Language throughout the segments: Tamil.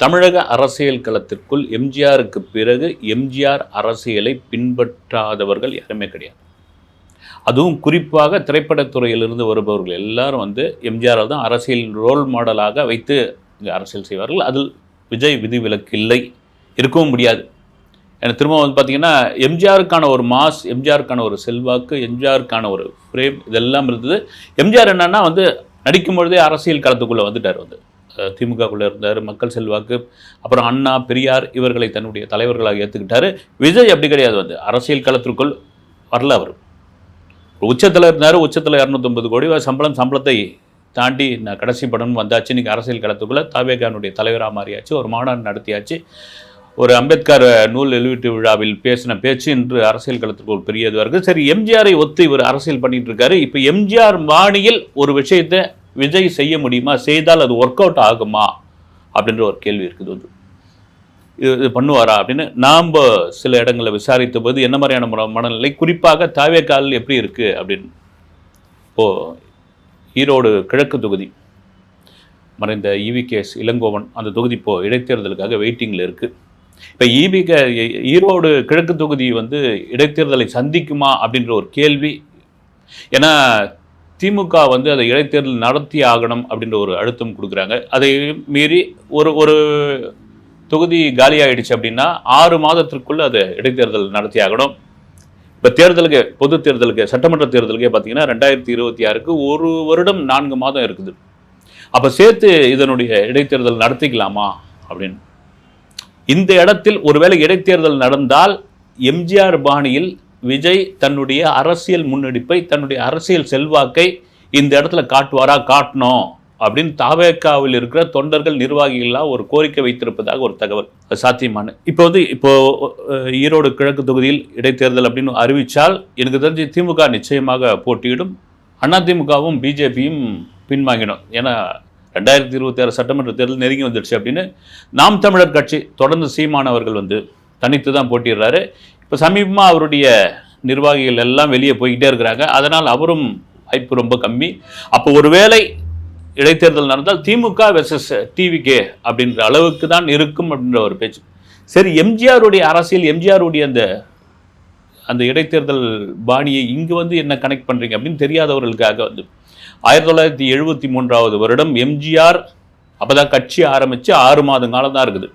தமிழக அரசியல் களத்திற்குள் எம்ஜிஆருக்கு பிறகு எம்ஜிஆர் அரசியலை பின்பற்றாதவர்கள் யாருமே கிடையாது. அதுவும் குறிப்பாக திரைப்படத்துறையிலிருந்து வருபவர்கள் எல்லாரும் வந்து எம்ஜிஆர் தான் அரசியல் ரோல் மாடலாக வைத்து இங்கே அரசியல் செய்வார்கள். அதில் விஜய் விதிவிலக்கு இல்லை. இருக்கவும் முடியாது. ஏன்னா திரும்ப வந்து பார்த்தீங்கன்னா எம்ஜிஆருக்கான ஒரு மாஸ் எம்ஜிஆருக்கான ஒரு செல்வாக்கு எம்ஜிஆருக்கான ஒரு ஃப்ரேம் இதெல்லாம் இருந்தது. எம்ஜிஆர் என்னென்னா வந்து நடிக்கும் பொழுதே அரசியல் களத்துக்குள்ளே வந்துட்டார் வந்து. திமுகக்குள்ளே இருந்தார் மக்கள் செல்வாக்கு அப்புறம் அண்ணா பெரியார் இவர்களை தன்னுடைய தலைவர்களாக ஏற்றுக்கிட்டாரு விஜய் அப்படி கிடையாது வந்து. அரசியல் களத்திற்குள் வரல அவர். உச்சத்தில் இருந்தார் உச்சத்தில் இரநூத்தொம்பது கோடி சம்பளம் சம்பளத்தை தாண்டி நான் கடைசி படம் வந்தாச்சு. இன்றைக்கி அரசியல் களத்துக்குள்ளே தாவேகானுடைய தலைவராக மாறியாச்சு ஒரு மாநாடு நடத்தியாச்சு. ஒரு அம்பேத்கர் நூல் எழுவீட்டு விழாவில் பேசின பேச்சு இன்று அரசியல் களத்துக்கு ஒரு பெரிய இதுவாக இருக்குது சரி எம்ஜிஆரை ஒத்து இவர் அரசியல் பண்ணிகிட்டு இருக்காரு. இப்போ எம்ஜிஆர் வாணியில் ஒரு விஷயத்தை விஜய் செய்ய முடியுமா? செய்தால் அது ஒர்க் அவுட் ஆகுமா? அப்படின்ற ஒரு கேள்வி இருக்குது. வந்து இது இது பண்ணுவாரா அப்படின்னு நாம் சில இடங்களில் விசாரித்த போது என்ன மாதிரியான மன- மனநிலை? குறிப்பாக தாவேக்கால் எப்படி இருக்குது அப்படின்னு. இப்போது ஈரோடு கிழக்கு தொகுதி மறைந்த இவிகேஎஸ் இளங்கோவன் அந்த தொகுதி இப்போது இடைத்தேர்தலுக்காக வெயிட்டிங்கில் இருக்குது இப்போ ஈபிக ஈரோடு கிழக்கு தொகுதி வந்து இடைத்தேர்தலை சந்திக்குமா அப்படின்ற ஒரு கேள்வி. ஏன்னா திமுக வந்து அதை இடைத்தேர்தல் நடத்தி ஆகணும் அப்படின்ற ஒரு அழுத்தம் கொடுக்குறாங்க. அதை மீறி ஒரு ஒரு தொகுதி காலியாயிடுச்சு அப்படின்னா ஆறு மாதத்திற்குள்ள அதை இடைத்தேர்தல் நடத்தி ஆகணும். இப்போ தேர்தலுக்கு பொது தேர்தலுக்கு சட்டமன்ற தேர்தலுக்கே பார்த்தீங்கன்னா ரெண்டாயிரத்தி இருபத்தி ஆறுக்கு ஒரு வருடம் நான்கு மாதம் இருக்குது. அப்போ சேர்த்து இதனுடைய இடைத்தேர்தல் நடத்திக்கலாமா அப்படின்னு. இந்த இடத்தில் ஒருவேளை இடைத்தேர்தல் நடந்தால் எம்ஜிஆர் பாணியில் விஜய் தன்னுடைய அரசியல் முன்னெடுப்பை தன்னுடைய அரசியல் செல்வாக்கை இந்த இடத்துல காட்டுவாரா? காட்டணும். அப்படின்னு தாவேக்காவில் இருக்கிற தொண்டர்கள் நிர்வாகிகள்லாம் ஒரு கோரிக்கை வைத்திருப்பதாக ஒரு தகவல். சாத்தியமான. இப்போ வந்து இப்போ ஈரோடு கிழக்கு தொகுதியில் இடைத்தேர்தல் அப்படின்னு அறிவித்தால் எனக்கு தெரிஞ்சு திமுக நிச்சயமாக போட்டியிடும். அதிமுகவும் பிஜேபியும் பின்வாங்கிடும். ஏன்னா ரெண்டாயிரத்தி இருபத்தி ஆறு சட்டமன்ற தேர்தல் நெருங்கி வந்துடுச்சு அப்படின்னு. நாம் தமிழர் கட்சி தொடர்ந்து சீமானவர்கள் வந்து தனித்து தான் போட்டிடுறாரு இப்போ சமீபமாக அவருடைய நிர்வாகிகள் எல்லாம் வெளியே போய்கிட்டே இருக்கிறாங்க. அதனால் அவரும் வாய்ப்பு ரொம்ப கம்மி. அப்போ ஒருவேளை இடைத்தேர்தல் நடந்தால் திமுக வெர்சஸ் டிவிகே அப்படின்ற அளவுக்கு தான் இருக்கும் அப்படின்ற ஒரு பேச்சு. சரி எம்ஜிஆருடைய அரசியல் எம்ஜிஆருடைய அந்த அந்த இடைத்தேர்தல் பாணியை இங்கே வந்து என்ன கனெக்ட் பண்ணுறீங்க அப்படின்னு தெரியாதவர்களுக்காக வந்து ஆயிரத்தி தொள்ளாயிரத்தி எழுபத்தி மூன்றாவது வருடம் எம்ஜிஆர் அப்பதான் கட்சி ஆரம்பித்து ஆறு மாதம் காலம் தான் இருக்குது.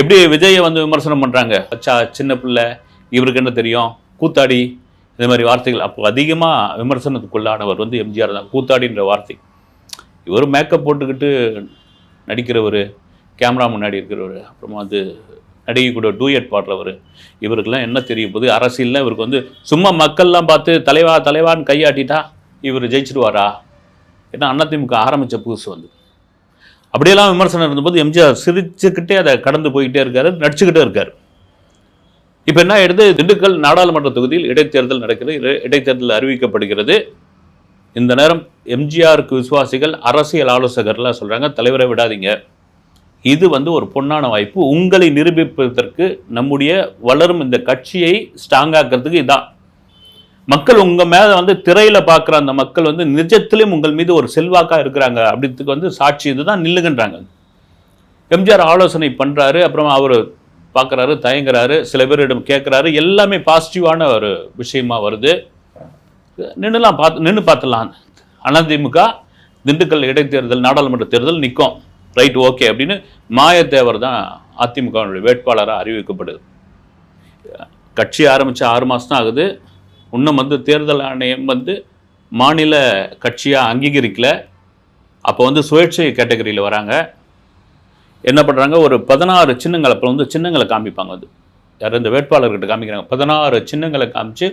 எப்படி விஜயை வந்து விமர்சனம் பண்ணுறாங்க சின்ன பிள்ளை இவருக்கு என்ன தெரியும்? கூத்தாடி இந்த மாதிரி வார்த்தைகள். அப்போ அதிகமாக விமர்சனத்துக்குள்ளானவர் வந்து எம்ஜிஆர் தான். கூத்தாடின்ற வார்த்தை. இவர் மேக்கப் போட்டுக்கிட்டு நடிக்கிறவர் கேமரா முன்னாடி இருக்கிறவர் அப்புறமா வந்து நடிகை கூட டூயட் பாடுறவர் இவருக்கெல்லாம் என்ன தெரிய போது அரசியலில் இவருக்கு வந்து சும்மா மக்கள்லாம் பார்த்து தலைவா தலைவான்னு கையாட்டிட்டா இவர் ஜெயிச்சிடுவாரா ஏன்னா அதிமுக ஆரம்பித்த புதுசு வந்து. அப்படியெல்லாம் விமர்சனம் இருந்தபோது எம்ஜிஆர் சிரிச்சுக்கிட்டே அதை கடந்து போய்கிட்டே இருக்காரு நடிச்சுக்கிட்டே இருக்கார். இப்போ என்ன ஆயிடுது? திண்டுக்கல் நாடாளுமன்ற தொகுதியில் இடைத்தேர்தல் நடக்கிறது. இடைத்தேர்தல் அறிவிக்கப்படுகிறது. இந்த நேரம் எம்ஜிஆருக்கு விசுவாசிகள் அரசியல் ஆலோசகர்லாம் சொல்கிறாங்க தலைவரை விடாதீங்க. இது வந்து ஒரு பொன்னான வாய்ப்பு. உங்களை நிரூபிப்பதற்கு நம்முடைய வளரும் இந்த கட்சியை ஸ்ட்ராங்காக்கிறதுக்கு இதான். மக்கள் உங்கள் மேலே வந்து திரையில் பார்க்குற அந்த மக்கள் வந்து நிஜத்திலையும் உங்கள் மீது ஒரு செல்வாக்காக இருக்கிறாங்க. அப்படின்றதுக்கு வந்து சாட்சி இதுதான் நில்லுகின்றாங்க எம்ஜிஆர் ஆலோசனை பண்ணுறாரு அப்புறம் அவர் பார்க்குறாரு தயங்குறாரு சில பேரிடம் கேட்குறாரு. எல்லாமே பாசிட்டிவான ஒரு விஷயமா வருது. நின்றுலாம் பார்த்து நின்று பார்த்துலாம் அதிமுக திண்டுக்கல் இடைத்தேர்தல் நாடாளுமன்ற தேர்தல் நிற்கும் ரைட் ஓகே அப்படின்னு மாயத்தேவர் தான் அதிமுகவினுடைய வேட்பாளராக அறிவிக்கப்படுது. கட்சி ஆரம்பித்து ஆறு மாதம் தான் ஆகுது. இன்னும் வந்து தேர்தல் ஆணையம் வந்து மாநில கட்சியாக அங்கீகரிக்கலை. அப்போ வந்து சுயேட்சை கேட்டகரியில் வராங்க. என்ன பண்ணுறாங்க ஒரு பதினாறு சின்னங்களை அப்போ வந்து சின்னங்களை காமிப்பாங்க அது. யார் இந்த வேட்பாளர்கிட்ட காமிக்கிறாங்க. பதினாறு சின்னங்களை காமிச்சு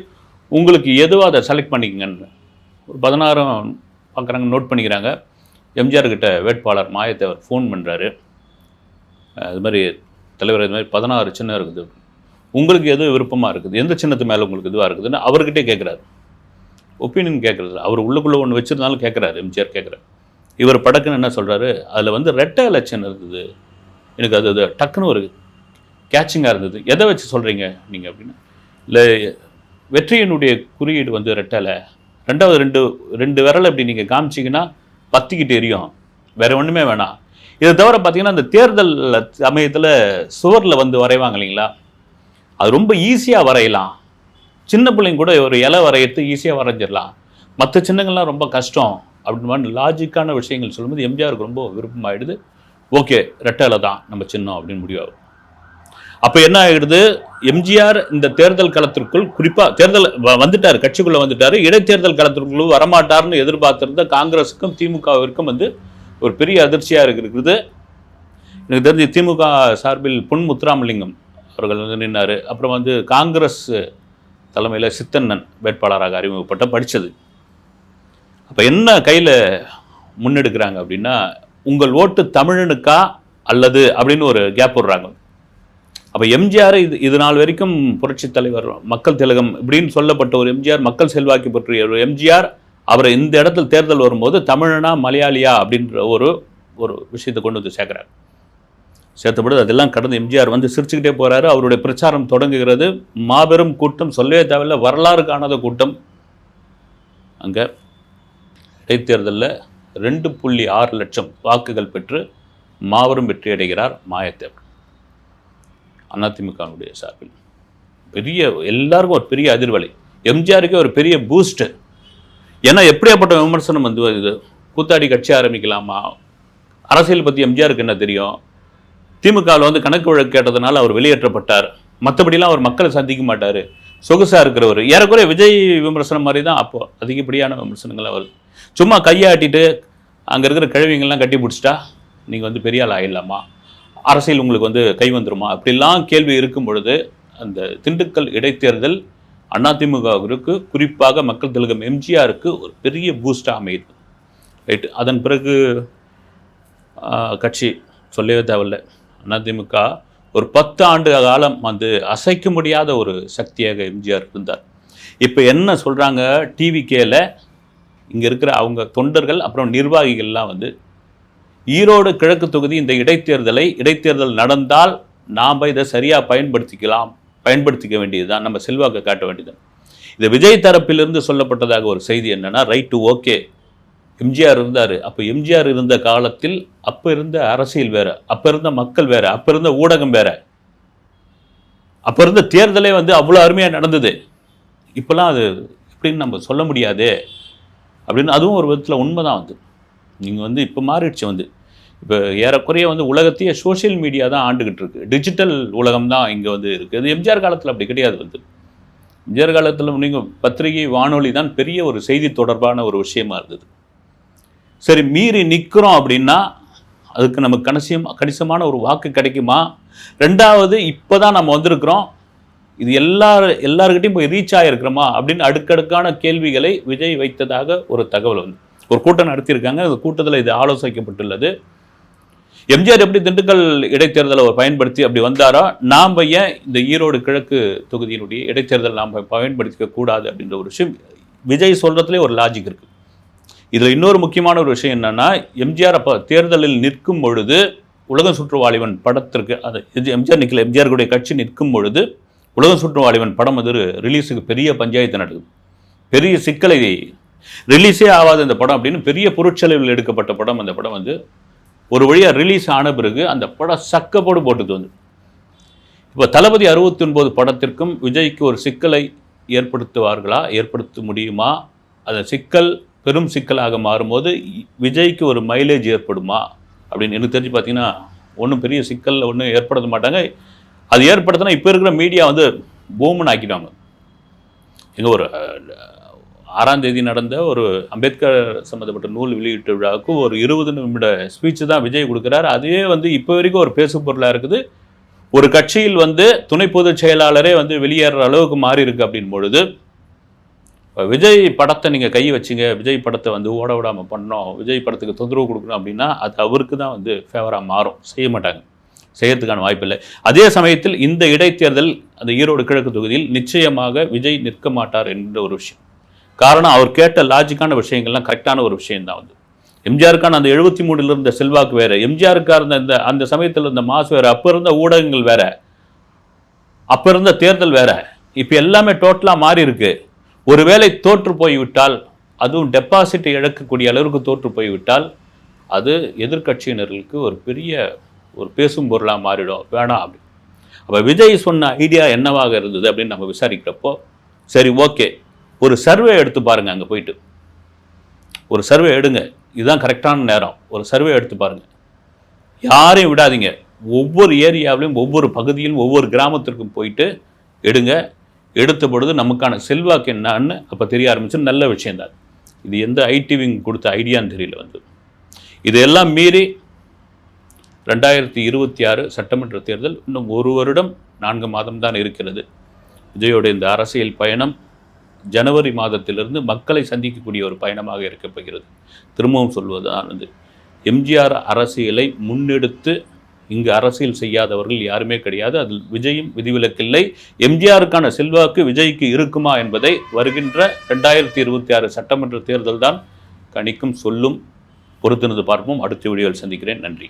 உங்களுக்கு எதுவாக அதை செலக்ட் பண்ணிக்கங்கன்னு. ஒரு பதினாறும் பார்க்குறாங்க நோட் பண்ணிக்கிறாங்க. எம்ஜிஆர் கிட்ட வேட்பாளர் மாயத்தேவர் ஃபோன் பண்ணுறாரு அது மாதிரி தலைவர் இது மாதிரி பதினாறு சின்னம் இருக்குது. உங்களுக்கு எது விருப்பமாக இருக்குது? எந்த சின்னத்து மேலே உங்களுக்கு இதுவாக இருக்குதுன்னு அவர்கிட்டே கேட்குறாரு ஒப்பீனியன் கேட்குறது அவர் உள்ளுக்குள்ளே ஒன்று வச்சுருந்தாலும் கேட்குறாரு எம்ஜிஆர் கேட்குறாரு இவர் படக்குன்னு என்ன சொல்கிறாரு அதில் வந்து ரெட்டை எலெக்ஷன் இருந்தது எனக்கு அது அது டக்குன்னு ஒரு கேட்சிங்காக இருந்தது. எதை வச்சு சொல்கிறீங்க நீங்கள் அப்படின்னு? இல்லை வெற்றியினுடைய குறியீடு வந்து ரெட்டலை. ரெண்டாவது ரெண்டு ரெண்டு விரல் இப்படி நீங்கள் காமிச்சிங்கன்னா பத்திக்கிட்டு எரியும். வேறு ஒன்றுமே வேணாம். இதை தவிர பார்த்தீங்கன்னா இந்த தேர்தல் சமயத்தில் சுவரில் வந்து வரைவாங்க இல்லைங்களா? அது ரொம்ப ஈஸியாக வரையலாம். சின்ன பிள்ளைங்க கூட ஒரு இலை வரையறது ஈஸியாக வரைஞ்சிடலாம். மற்ற சின்னங்கள்லாம் ரொம்ப கஷ்டம். அப்படின்னு மாதிரி லாஜிக்கான விஷயங்கள் சொல்லும்போது எம்ஜிஆருக்கு ரொம்ப விருப்பமாயிடுது. ஓகே ரெட்டையில் தான் நம்ம சின்னம் அப்படின்னு முடிவாகும். அப்போ என்ன ஆகிடுது எம்ஜிஆர் இந்த தேர்தல் களத்திற்குள் குறிப்பாக தேர்தல் வ- வந்துட்டார் கட்சிக்குள்ளே வந்துட்டார். இடைத்தேர்தல் களத்திற்குள் வரமாட்டார்னு எதிர்பார்த்திருந்த காங்கிரஸுக்கும் திமுகவிற்கும் வந்து ஒரு பெரிய அதிர்ச்சியாக இருக்கிறது. எனக்கு தெரிஞ்சு திமுக சார்பில் பொன் முத்துராமலிங்கம் அவர்கள் வந்து நின்னார். அப்புறம் வந்து காங்கிரஸ் தலைமையில் சித்தண்ணன் வேட்பாளராக அறிமுகப்பட்ட படித்தது அப்போ என்ன கையில் முன்னெடுக்கிறாங்க அப்படின்னா உங்கள் ஓட்டு தமிழனுக்கா அல்லது அப்படின்னு ஒரு கேப் விடுறாங்க அப்போ எம்ஜிஆர் இது இது நாள் வரைக்கும் புரட்சித் தலைவர் மக்கள் திலகம் இப்படின்னு சொல்லப்பட்ட ஒரு எம்ஜிஆர் மக்கள் செல்வாக்கு பற்றிய ஒரு எம்ஜிஆர் அவரை இந்த இடத்துல தேர்தல் வரும்போது தமிழனா மலையாளியா அப்படின்ற ஒரு ஒரு விஷயத்தை கொண்டு வந்து சேர்க்குறாரு. சேர்த்தபோது அதெல்லாம் கடந்து எம்ஜிஆர் வந்து சிரிச்சுக்கிட்டே போகிறாரு அவருடைய பிரச்சாரம் தொடங்குகிறது. மாபெரும் கூட்டம் சொல்லவே தேவையில்ல. வரலாறு காணாத கூட்டம். அங்கே இடைத்தேர்தலில் ரெண்டு புள்ளி ஆறு லட்சம் வாக்குகள் பெற்று மாபெரும் வெற்றியடைகிறார் மாயத்தேவன். அதிமுகவுடைய சார்பில். பெரிய எல்லாருக்கும் ஒரு பெரிய அதிர்வலை. எம்ஜிஆருக்கே ஒரு பெரிய பூஸ்ட் ஏன்னா எப்படியாப்பட்ட விமர்சனம் வந்து இது கூத்தாடி கட்சி ஆரம்பிக்கலாமா? அரசியல் பற்றி எம்ஜிஆருக்கு என்ன தெரியும்? திமுகவில் வந்து கணக்கு வழக்கு கேட்டதுனால அவர் வெளியேற்றப்பட்டார். மற்றபடிலாம் அவர் மக்களை சந்திக்க மாட்டார். சொகுசாக இருக்கிறவர். ஏறக்குறைய விஜய் விமர்சனம் மாதிரி தான் அப்போ அதிகப்படியான விமர்சனங்கள் அவர் சும்மா கையாட்டிட்டு அங்கே இருக்கிற கிழவிங்கள்லாம் கட்டி பிடிச்சிட்டா நீங்கள் வந்து பெரிய ஆள் ஆயிடலாமா? அரசியல் உங்களுக்கு வந்து கை வந்துருமா? அப்படிலாம் கேள்வி இருக்கும் பொழுது அந்த திண்டுக்கல் இடைத்தேர்தல் அதிமுகவிற்கு குறிப்பாக மக்கள் திலகம் எம்ஜிஆருக்கு ஒரு பெரிய பூஸ்டாக அமையுது. ரைட்டு அதன் பிறகு கட்சி சொல்லவே தேவையில்லை. அதிமுக ஒரு பத்து ஆண்டு காலம் வந்து அசைக்க முடியாத ஒரு சக்தியாக எம்ஜிஆர் இருந்தார். இப்போ என்ன சொல்கிறாங்க டிவிகேல இங்கே இருக்கிற அவங்க தொண்டர்கள் அப்புறம் நிர்வாகிகள்லாம் வந்து ஈரோடு கிழக்கு தொகுதி இந்த இடைத்தேர்தலை இடைத்தேர்தல் நடந்தால் நாம் இதை சரியாக பயன்படுத்திக்கலாம் பயன்படுத்திக்க வேண்டியதுதான். நம்ம செல்வாக்கை காட்ட வேண்டியது இந்த விஜய் தரப்பிலிருந்து சொல்லப்பட்டதாக ஒரு செய்தி என்னன்னா ரைட் டு ஓகே எம்ஜிஆர் இருந்தார். அப்போ எம்ஜிஆர் இருந்த காலத்தில் அப்போ இருந்த அரசியல் வேறு அப்போ இருந்த மக்கள் வேறு அப்போ இருந்த ஊடகம் வேற. அப்போ இருந்த தேர்தலே வந்து அவ்வளோ அருமையாக நடந்தது. இப்போலாம் அது எப்படின்னு நம்ம சொல்ல முடியாதே. அப்படின்னு அதுவும் ஒரு விதத்தில் உண்மை தான் வந்து நீங்கள் வந்து இப்போ மாறிடுச்சு வந்து. இப்போ ஏறக்குறைய வந்து உலகத்தையே சோஷியல் மீடியா தான் ஆண்டுகிட்டு இருக்குது டிஜிட்டல் உலகம் தான் இங்கே வந்து இருக்குது அது எம்ஜிஆர் காலத்தில் அப்படி கிடையாது வந்து. எம்ஜிஆர் காலத்தில் நீங்கள் பத்திரிகை வானொலி தான் பெரிய ஒரு செய்தி தொடர்பான ஒரு விஷயமா இருந்தது. சரி மீறி நிற்கிறோம் அப்படின்னா அதுக்கு நமக்கு கணிசம் கணிசமான ஒரு வாக்கு கிடைக்குமா? ரெண்டாவது இப்போ தான் நம்ம வந்திருக்கிறோம். இது எல்லார் எல்லாருக்கிட்டையும் போய் ரீச் ஆகிருக்கிறோமா அப்படின்னு அடுக்கடுக்கான கேள்விகளை விஜய் வைத்ததாக ஒரு தகவல் வந்து. ஒரு கூட்டம் நடத்தியிருக்காங்க. அந்த கூட்டத்தில் இது ஆலோசிக்கப்பட்டுள்ளது. எம்ஜிஆர் எப்படி திண்டுக்கல் இடைத்தேர்தலை அவர் பயன்படுத்தி அப்படி வந்தாரோ? நாம் ஏன் இந்த ஈரோடு கிழக்கு தொகுதியினுடைய இடைத்தேர்தல் நாம் பயன்படுத்திக்க கூடாது அப்படின்ற ஒரு விஷயம் விஜய் சொல்கிறதுலே ஒரு லாஜிக் இருக்குது இதில் இன்னொரு முக்கியமான ஒரு விஷயம் என்னென்னா எம்ஜிஆர் அப்போ தேர்தலில் நிற்கும் பொழுது உலக சுற்றுவாளிவன் படத்திற்கு அது இது எம்ஜிஆர் நிற்கல கூட கட்சி நிற்கும் பொழுது உலகம் சுற்று வாலிபன் படம் வந்து ரிலீஸுக்கு பெரிய பஞ்சாயத்து நடக்குது. பெரிய சிக்கலை ரிலீஸே ஆகாத இந்த படம் அப்படின்னு பெரிய பொருட்செலவில் எடுக்கப்பட்ட படம். அந்த படம் வந்து ஒரு வழியாக ரிலீஸ் ஆன பிறகு அந்த படம் சக்கப்போடு போட்டுது வந்து. இப்போ தளபதி அறுபத்தி ஒன்பது படத்திற்கும் விஜய்க்கு ஒரு சிக்கலை ஏற்படுத்துவார்களா? ஏற்படுத்த முடியுமா? அந்த சிக்கல் பெரும் சிக்கலாக மாறும்போது விஜய்க்கு ஒரு மைலேஜ் ஏற்படுமா? அப்படின்னு எனக்கு தெரிஞ்சு பார்த்தீங்கன்னா ஒன்றும் பெரிய சிக்கலில் ஒன்றும் ஏற்படுத்த மாட்டாங்க. அது ஏற்படுத்தினா இப்போ இருக்கிற மீடியா வந்து பூமன் ஆக்கிட்டாங்க எங்க ஒரு ஆறாம் தேதி நடந்த ஒரு அம்பேத்கர் சம்மந்தப்பட்ட நூல் வெளியீட்டு விழாவுக்கு ஒரு இருபது நிமிட ஸ்பீச் தான் விஜய் கொடுக்குறாரு. அதுவே வந்து இப்போ வரைக்கும் ஒரு பேசு பொருளாக இருக்குது. ஒரு கட்சியில் வந்து துணை பொதுச் செயலாளரே வந்து வெளியேற அளவுக்கு மாறி இருக்கு அப்படின் பொழுது விஜய் படத்தை நீங்கள் கை வச்சிங்க விஜய் படத்தை வந்து ஓட விடாமல் பண்ணோம் விஜய் படத்துக்கு தொந்தரவு கொடுக்கணும் அப்படின்னா அது அவருக்கு தான் வந்து ஃபேவராக மாறும். செய்ய மாட்டாங்க. செய்யறதுக்கான வாய்ப்பில்லை. அதே சமயத்தில் இந்த இடைத்தேர்தல் அந்த ஈரோடு கிழக்கு தொகுதியில் நிச்சயமாக விஜய் நிற்க மாட்டார் என்ற ஒரு விஷயம். காரணம் அவர் கேட்ட லாஜிக்கான விஷயங்கள்லாம் கரெக்டான ஒரு விஷயம் தான் வந்து எம்ஜிஆருக்கான அந்த எழுபத்தி மூணுல இருந்த செல்வாக்கு வேற. எம்ஜிஆருக்கா இருந்த இந்த அந்த சமயத்தில் இருந்த மாசு வேற. அப்போ இருந்த ஊடகங்கள் வேற. அப்போ இருந்த தேர்தல் வேற. இப்போ எல்லாமே டோட்டலாக மாறி இருக்கு. ஒருவேளை தோற்று போய்விட்டால் அதுவும் டெபாசிட் இழக்கக்கூடிய அளவுக்கு தோற்று போய்விட்டால் அது எதிர்க்கட்சியினர்களுக்கு ஒரு பெரிய ஒரு பேசும் பொருளாக மாறிடும். வேணாம் அப்படி. அப்போ விஜய் சொன்ன ஐடியா என்னவாக இருந்தது அப்படின்னு நம்ம விசாரிக்கிறப்போ சரி ஓகே ஒரு சர்வே எடுத்து பாருங்க அங்கே போயிட்டு. ஒரு சர்வே எடுங்க. இதுதான் கரெக்டான நேரம். ஒரு சர்வே எடுத்து பாருங்கள் யாரையும் விடாதீங்க. ஒவ்வொரு ஏரியாவிலையும் ஒவ்வொரு பகுதியிலும் ஒவ்வொரு கிராமத்திற்கும் போயிட்டு எடுங்க. எடுத்த பொழுது நமக்கான செல்வாக்கு என்னான்னு அப்போ தெரிய ஆரம்பிச்சு நல்ல விஷயந்தான் இது எந்த ஐடிவிங் கொடுத்த ஐடியான்னு தெரியல வந்து. இதையெல்லாம் மீறி ரெண்டாயிரத்தி இருபத்தி ஆறு சட்டமன்ற தேர்தல் இன்னும் ஒரு வருடம் நான்கு மாதம் தான் இருக்கிறது. விஜயோட இந்த அரசியல் பயணம் ஜனவரி மாதத்திலிருந்து மக்களை சந்திக்கக்கூடிய ஒரு பயணமாக இருக்கப் போகிறது. திரும்பவும் சொல்வதுதான் வந்து எம்ஜிஆர் அரசியலை முன்னெடுத்து இங்கு அரசியல் செய்யாதவர்கள் யாருமே கிடையாது. அதில் விஜயும் விதிவிலக்கில்லை. எம்ஜிஆருக்கான செல்வாக்கு விஜய்க்கு இருக்குமா என்பதை வருகின்ற ரெண்டாயிரத்தி இருபத்தி ஆறு சட்டமன்ற தேர்தல் தான் கணிக்கும் சொல்லும் பொறுத்திருந்து பார்ப்போம். அடுத்த வீடியோவில் சந்திக்கிறேன். நன்றி.